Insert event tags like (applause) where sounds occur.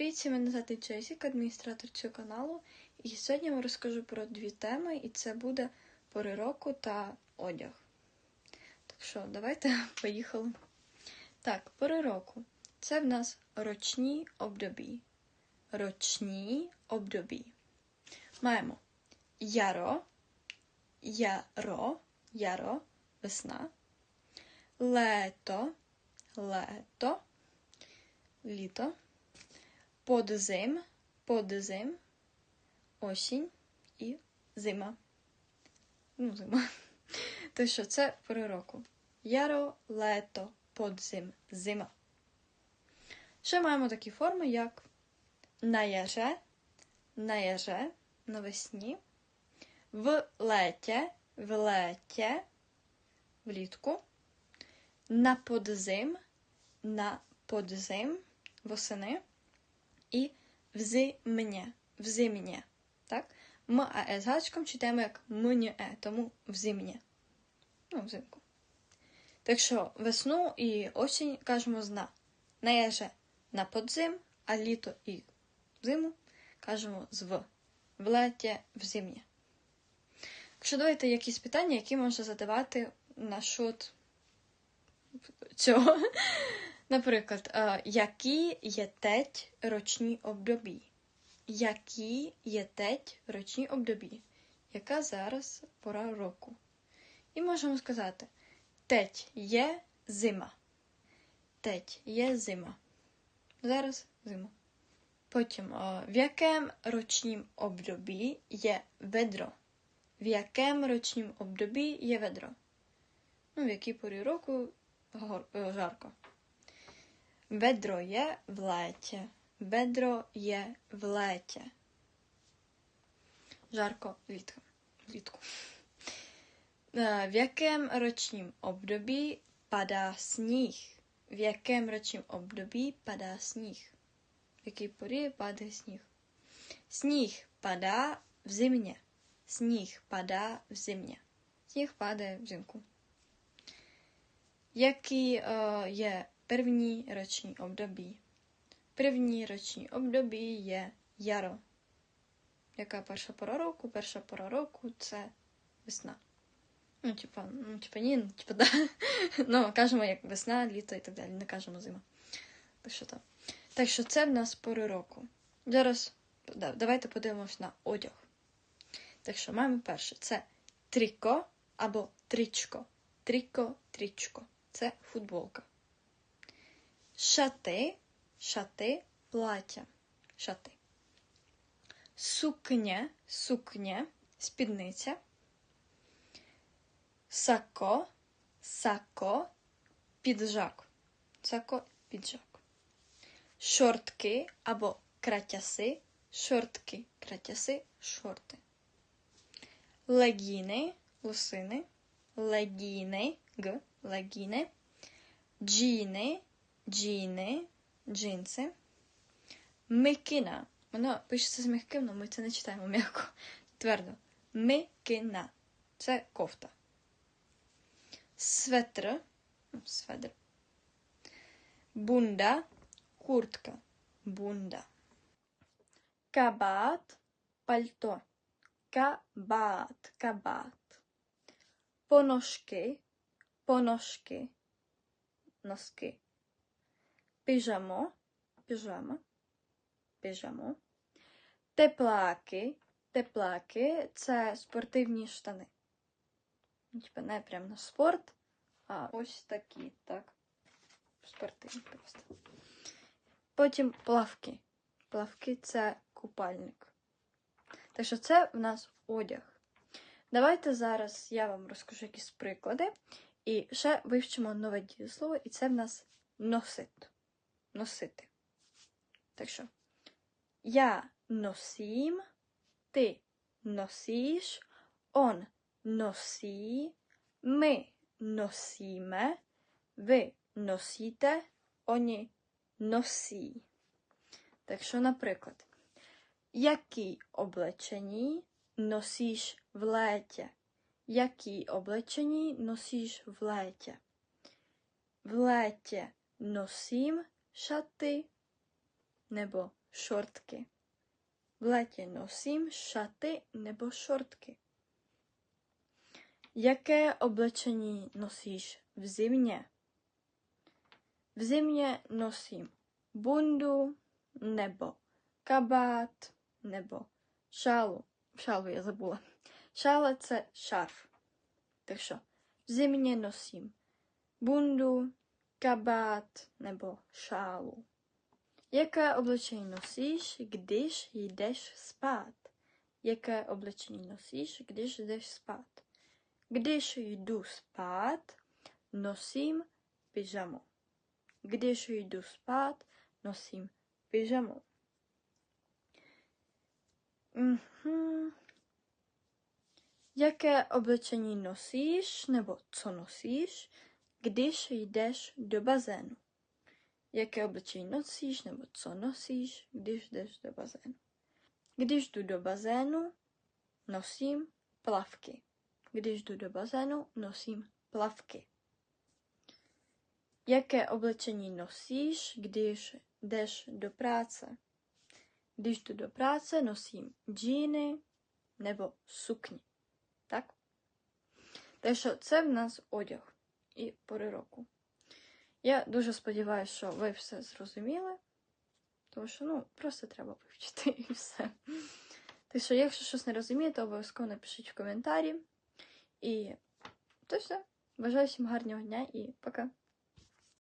Привіт, мене звати Джесік, адміністратор цього каналу. І сьогодні я вам розкажу про дві теми, і це буде пори року та одяг. Так що, давайте (laughs) поїхали. Так, пори року. Це в нас рочні обдобі. Рочні обдобі. Маємо яро, яро, яро, весна, лето, лето, літо, подзим, подзим, осінь і зима. Ну, зима. (laughs) То що це пори року. Яро, лето, подзим, зима. Ще маємо такі форми, як на яже, на яже, навесні, в лете, в лете, влітку, на подзим, на подзим, восени і взимня, взимня. Так? М, а Е з гачком читаємо як мнє, тому взимня. Ну, взимку. Так що весну і осінь кажемо зна. На яже на подзим, а літо і зиму кажемо з в. В леті. Якщо давайте якісь питання, які можна задавати на шут цього. Наприклад, е, які є теть рочні обдобі? Які є теть рочні обдобі? Яка зараз пора року? І можемо сказати: теть є зима. Теть є зима. Зараз зима. Потім, е, в якому рочнім обдобі є ведро? В якому рочнім обдобі є ведро? Ну, в якій порі року е, жарко. Bedro je v létě. Vedro je v létě. Žárko lítko. Eh, v jakém ročním období padá sníh? V jakém ročním období padá sníh? V jaký pody padá sníh? Sníh padá v zimě. Sníh padá v zimě. Sníh padá v zimku. Jaký uh, je первní roční období? První roční období є яро. Яка перша пора року? Перша пора року це весна. Ну, типа, ну, типа, ні, ну, типа, да. Ну, кажемо як весна, літо і так далі, не кажемо зима. Так що так. Так що це в нас пори року. Зараз да, давайте подивимось на одяг. Так що маємо перше. Це тріко або трічко. Тріко, трічко. Це футболка. Шати, шати, плаття. Шати. Сукня, сукня, спідниця. Сако, сако, піджак. Сако, піджак. Шортки або кратяси, шортки, кратяси, шорти. Легіни, лосини, легіни, г, легіни. Джіни, džíny, džínsy, mikina, no, píše se s mehkým, no, my to nečítáme mělko, jako tvrdo. Mikina, to je kofta. Svetr, no, svedr. Bunda, kurtka, bunda. Kabát, palto. Kabát, kabát. Ponožky, ponožky, nosky. Пижамо. Пижама. Пижамо. Теплаки. Теплаки це спортивні штани. Ну, Типа не прям на спорт, а ось такі, так. Спортивні просто. Потім плавки. Плавки це купальник. Так що це в нас одяг. Давайте зараз я вам розкажу якісь приклади. І ще вивчимо нове дієслово, і це в нас носит. nosity. Takže já nosím, ty nosíš, on nosí, my nosíme, vy nosíte, oni nosí. Takže například, jaký oblečení nosíš v létě? Jaký oblečení nosíš v létě? V létě nosím šaty nebo šortky. V létě nosím šaty nebo šortky. Jaké oblečení nosíš v zimě? V zimě nosím bundu nebo kabát nebo šálu. Šálu je zabula. Šálece, šarf. Takže v zimě nosím bundu kabát nebo šálu. Jaké oblečení nosíš, když jdeš spát? Jaké oblečení nosíš, když jdeš spát? Když jdu spát, nosím pyžamo. Když jdu spát, nosím pyžamo. Mm-hmm. Jaké oblečení nosíš, nebo co nosíš, když jdeš do bazénu, jaké oblečení nosíš nebo co nosíš, když jdeš do bazénu. Když jdu do bazénu, nosím plavky. Když jdu do bazénu, nosím plavky. Jaké oblečení nosíš, když jdeš do práce? Když jdu do práce, nosím džíny nebo sukni. Tak? Takže co je v nás oděh? І пори року. Я дуже сподіваюся, що ви все зрозуміли. Тому що, ну, просто треба вивчити (laughs) і все. Так що, якщо щось не розумієте, обов'язково напишіть в коментарі. І то все. Бажаю всім гарного дня і пока.